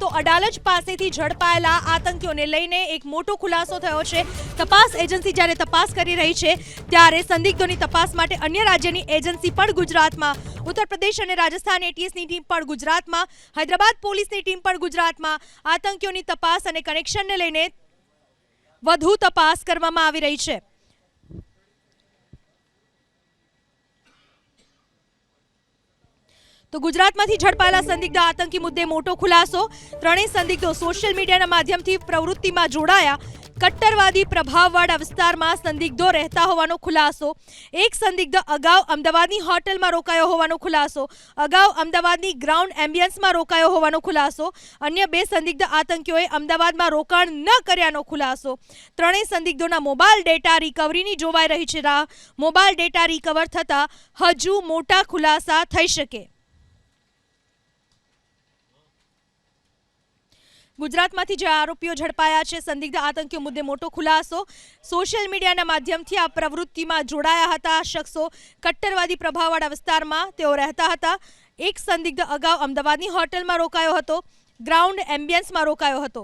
તો અડાલજ પાસેથી ઝડપાયેલા આતંકીઓને લઈને એક મોટો ખુલાસો થયો છે. તપાસ એજન્સી જ્યારે તપાસ કરી રહી છે, ત્યારે સંદિગ્ધોની તપાસ માટે અન્ય રાજ્યની એજન્સી પણ ગુજરાતમાં ઉત્તર પ્રદેશ અને રાજસ્થાન એટીએસની ટીમ પણ ગુજરાતમાં, હૈદરાબાદ પોલીસની ટીમ પણ ગુજરાતમાં આતંકીઓની તપાસ અને કનેક્શનને લઈને વધુ તપાસ કરવામાં આવી રહી છે. તો ગુજરાતમાંથી ઝડપાયેલા સંદિગ્ધ આતંકી મુદ્દે મોટો ખુલાસો. ત્રણેય સંદિગ્ધો સોશિયલ મીડિયાના માધ્યમથી પ્રવૃત્તિમાં જોડાયા. કટ્ટરવાદી પ્રભાવવાળા વિસ્તારમાં સંદિગ્ધો રહેતા હોવાનો ખુલાસો. એક સંદિગ્ધ અગાઉ અમદાવાદની હોટલમાં રોકાયો હોવાનો ખુલાસો. અગાઉ અમદાવાદની ગ્રાઉન્ડ એમ્બિયન્સમાં રોકાયો હોવાનો ખુલાસો. અન્ય બે સંદિગ્ધ આતંકીઓએ અમદાવાદમાં રોકાણ ન કર્યાનો ખુલાસો. ત્રણેય સંદિગ્ધોના મોબાઈલ ડેટા રિકવરીની જોવાઈ રહી છે. રાહ મોબાઈલ ડેટા રિકવર થતાં હજુ મોટા ખુલાસા થઈ શકે. ગુજરાતમાંથી જે આરોપીઓ ઝડપાયા છે, સંદિગ્ધ આતંકીઓ મુદ્દે મોટો ખુલાસો. સોશિયલ મીડિયાના માધ્યમથી આ પ્રવૃત્તિમાં જોડાયા હતા શખ્સો. કટ્ટરવાદી પ્રભાવવાળા વિસ્તારમાં તેઓ રહેતા હતા. એક સંદિગ્ધ અગાઉ અમદાવાદની હોટલમાં રોકાયો હતો. ગ્રાઉન્ડ એમ્બિયન્સમાં રોકાયો હતો.